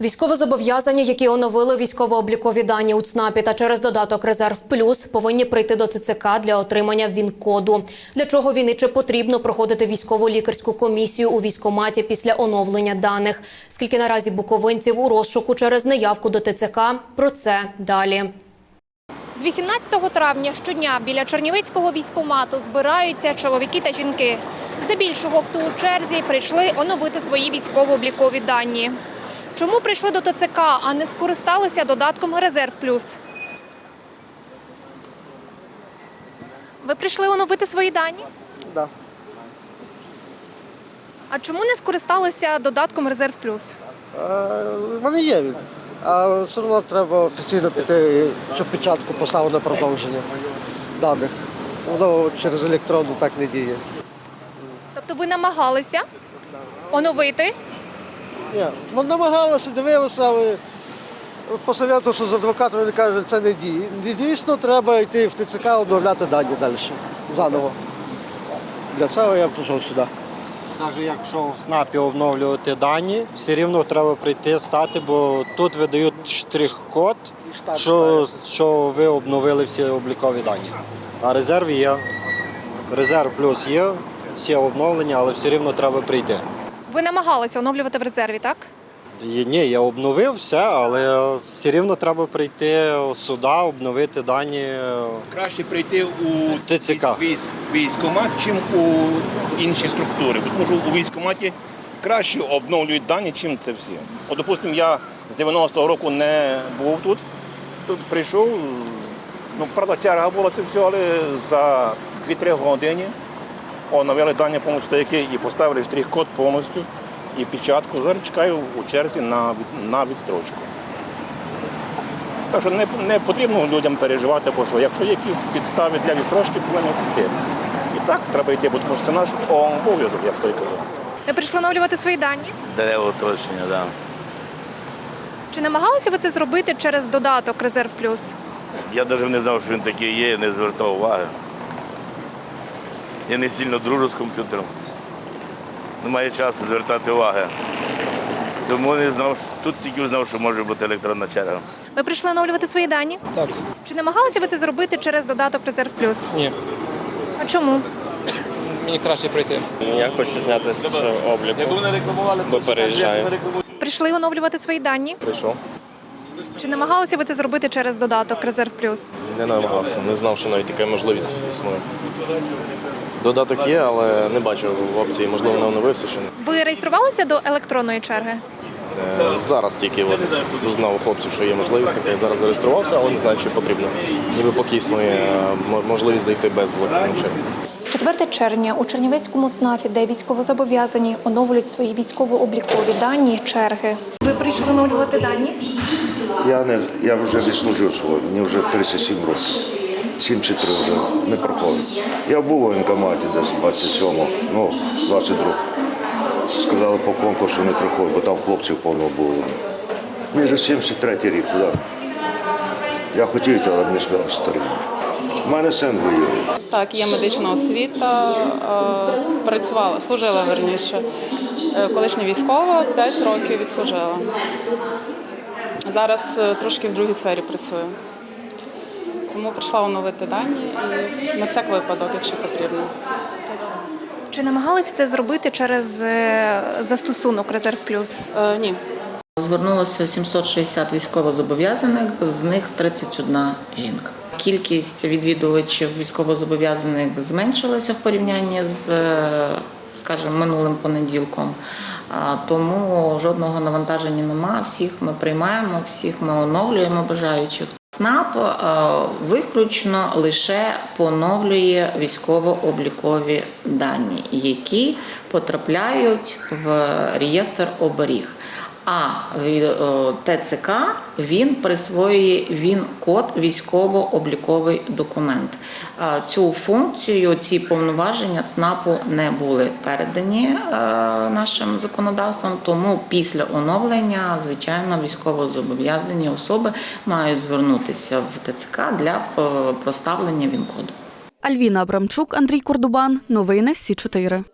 Військовозобов'язані, які оновили військово-облікові дані у ЦНАПі та через додаток Резерв Плюс, повинні прийти до ТЦК для отримання ВІН-коду. Для чого він і чи потрібно проходити військову лікарську комісію у військкоматі після оновлення даних? Скільки наразі буковинців у розшуку через неявку до ТЦК? Про це далі. З 18 травня щодня біля Чернівецького військомату збираються чоловіки та жінки. Здебільшого, хто у черзі, прийшли оновити свої військово-облікові дані. Чому прийшли до ТЦК, а не скористалися додатком Резерв Плюс? Ви прийшли оновити свої дані? Да. А чому не скористалися додатком Резерв Плюс? Е, в мене є він. А все одно треба офіційно піти, щоб печатку поставили на продовження даних. Воно через електронну так не діє. Тобто ви намагалися оновити, Ні, ну, намагалися, дивилися, але посоветувався з адвокатом, він каже, це не діє. Дійсно, треба йти в ТЦК, обновляти дані далі, заново. Для цього я прийшов сюди. Навіть якщо в СНАПі обновлювати дані, все рівно треба прийти стати, бо тут видають штрих-код, що, що ви обновили всі облікові дані. А резерв є. Резерв плюс є, всі обновлення, але все рівно треба прийти. Ви намагалися оновлювати в резерві, так? І, ні, я обновив все, але все рівно треба прийти сюди, обновити дані. краще прийти у ТЦК. військ- військкомат, чим у інші структури. Бо Тому що у військкоматі краще обновлюють дані, чим це всі. От, допустимо, я з 90-го року не був тут. Тут прийшов, ну, правда, черга була це все, але за 2-3 години оновили дані повністю стояки і поставили штрих-код повністю і печатку. Зараз чекаю у черзі на, на відстрочку. Так що не, не потрібно людям переживати, бо що якщо є якісь підстави для відстрочки, повинні піти. І так треба йти, бо тому що це наш обов'язок, як той казав. Ви прийшли оновлювати свої дані? Дерево точно, да. Чи намагалися ви це зробити через додаток Резерв Плюс? Я навіть не знав, що він такий є, не звертав уваги. Я не сильно дружу з комп'ютером. Немає часу звертати уваги. Тому не знав, що- тут тільки знав, що може бути електронна черга. Ви прийшли оновлювати свої дані? Так, Чи намагалися ви це зробити через додаток Резерв Плюс? ні, А чому? мені краще пройти. Я хочу зняти з обліку, бо переїжджаю. Прийшли оновлювати свої дані? Прийшов. Чи намагалися ви це зробити через додаток Резерв Плюс? Не намагався, не знав, що навіть така можливість існує. Додаток є, але не бачу в опції, можливо, не оновився ще. Ви реєструвалися до електронної черги? Е, Зараз тільки от узнав у хлопців, що є можливість така. Я зараз зареєструвався, але не знаю, чи потрібно. Ніби поки існує е, мо- можливість зайти без електронної черги. 4 червня у Чернівецькому СНАФі, де військовозобов'язані оновлюють свої військово-облікові дані черги. Ви прийшли оновлювати дані? Я не я вже відслужив свого, мені вже 37 років. 73 вже не проходить. Я був у воєнкоматі десь 27, ну, 22. Сказали по конкурсу не приходить, бо там хлопців повно було. Мені вже 73 рік, куди? Я хотів, але мені сказали старі. У мене син воює. Так, є медична освіта, працювала, служила верніше. Е, Колишня військова, 5 років відслужила. Зараз е, трошки в другій сфері працюю. Тому прийшла оновити дані і на всяк випадок, якщо потрібно. Чи намагалися це зробити через е, застосунок Резерв Плюс? Е, ні, Звернулося 760 військовозобов'язаних, з них 31 жінка. Кількість відвідувачів військовозобов'язаних зменшилася в порівнянні з, е, скажімо, минулим понеділком. Тому жодного навантаження немає. Всіх ми приймаємо, всіх ми оновлюємо бажаючих. СНАП е, виключно лише поновлює військово-облікові дані, які потрапляють в реєстр оберіг. А е, ТЦК він присвоює він код військово-обліковий документ. Е, Цю функцію, ці повноваження ЦНАПу не були передані е, нашим законодавством. Тому після оновлення, звичайно, військовозобов'язані особи мають звернутися в ТЦК для е, проставлення він коду. Альвіна Абрамчук, Андрій Кордубан. Новини Сі 4